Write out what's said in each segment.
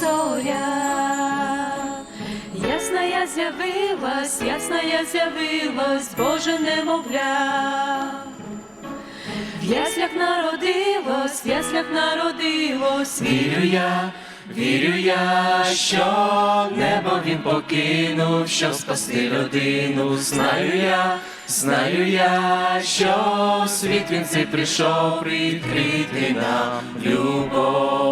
Зоря, ясна я з'явилась, ясна я з'явилась, Боже немовля. В яслях народилось, в яслях народилось, Вірю я, вірю я, що небо він покинув, щоб спасти людину. Знаю я, знаю я, що світ він цей прийшов прикрити нам любов.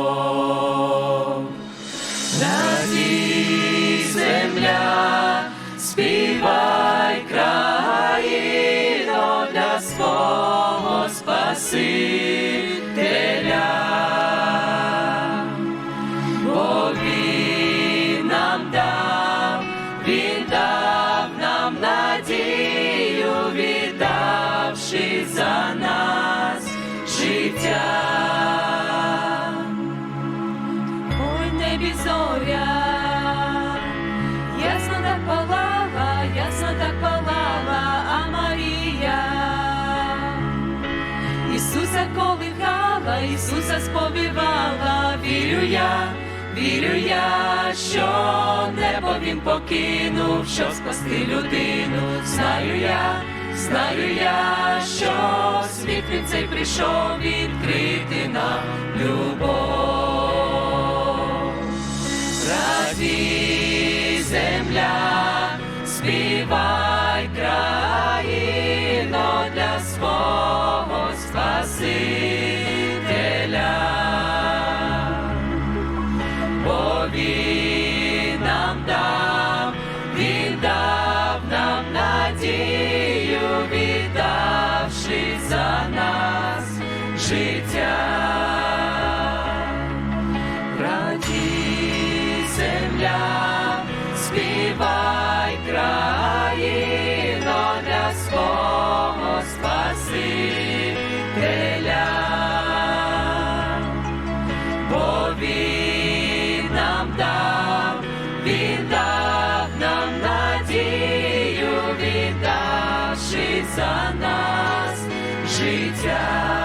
Життя. ой, небі зоря, ясно так палала, ясно так палала, а Марія. Ісуса колихала, Ісуса сповівала, Вірю я, вірю я, що небо він покинув, щоб спасти людину. Знаю я, знаю я, що світ він цей прийшов відкрити нам любов. Разі земля, співай життя. Радій земля, співай країно для свого Спасителя бо він нам дав, він дав нам надію, віддавши за нас життя.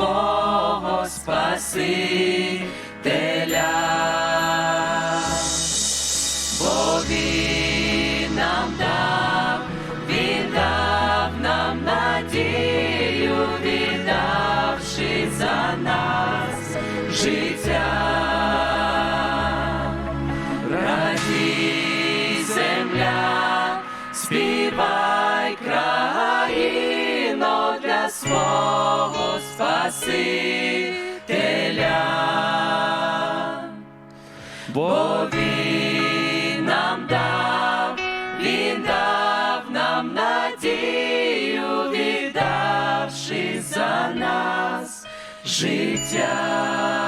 Свого Спасителя. Нам дав, він нам надію, віддавши за нас життя. Співай країно для свого Спасителя. Бо він нам дав, він дав нам надію, віддавши за нас життя.